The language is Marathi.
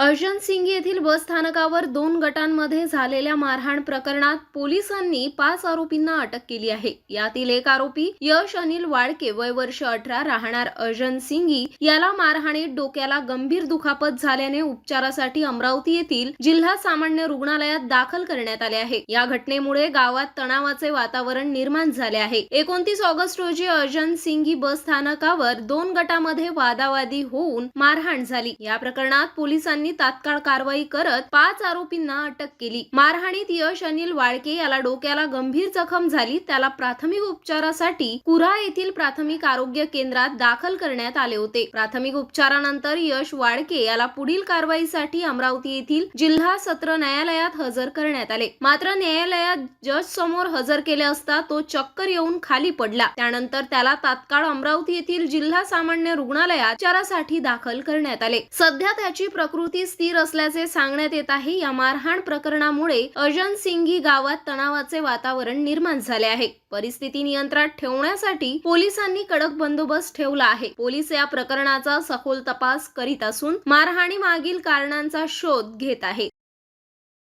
अर्जन सिंग येथील बस स्थानकावर दोन गटांमध्ये झालेल्या मारहाण प्रकरणात पोलिसांनी पाच आरोपींना अटक केली आहे. यातील एक आरोपी यश अनिल वाळके वय वर्ष अठरा राहणार अर्जन सिंगी. याला मारहाणीत डोक्याला गंभीर दुखापत झाल्याने उपचारासाठी अमरावती येथील जिल्हा सामान्य रुग्णालयात दाखल करण्यात आले आहे. या घटनेमुळे गावात तणावाचे वातावरण निर्माण झाले आहे. एकोणतीस ऑगस्ट रोजी अर्जन सिंगी बस स्थानकावर दोन गटामध्ये वादावादी होऊन मारहाण झाली. या प्रकरणात पोलिसांनी पोलिसांनी तात्काळ कारवाई करत पाच आरोपींना अटक केली. मारहाणीत यश अनिल वाळके याला डोक्याला गंभीर जखम झाली. त्याला प्राथमिक उपचारासाठी कुरा येथील प्राथमिक आरोग्य केंद्रात दाखल करण्यात आले होते. प्राथमिक उपचारानंतर यश वाळके याला पुढील कारवाईसाठी अमरावती येथील जिल्हा सत्र न्यायालयात हजर करण्यात आले. मात्र न्यायालयात जज समोर हजर केले असता तो चक्कर येऊन खाली पडला. त्यानंतर त्याला तात्काळ अमरावती येथील जिल्हा सामान्य रुग्णालयात उपचारासाठी दाखल करण्यात आले. सध्या त्याची प्रकृती स्थिर असल्याचे सांगण्यात येत आहे. या मारहाण प्रकरणामुळे अजन सिंगी गावात तणावाचे वातावरण निर्माण झाले आहे. परिस्थिती नियंत्रणात ठेवण्यासाठी पोलिसांनी कडक बंदोबस्त ठेवला आहे. पोलीस या प्रकरणाचा सखोल तपास करीत असून मारहाणी मागील कारणांचा शोध घेत आहे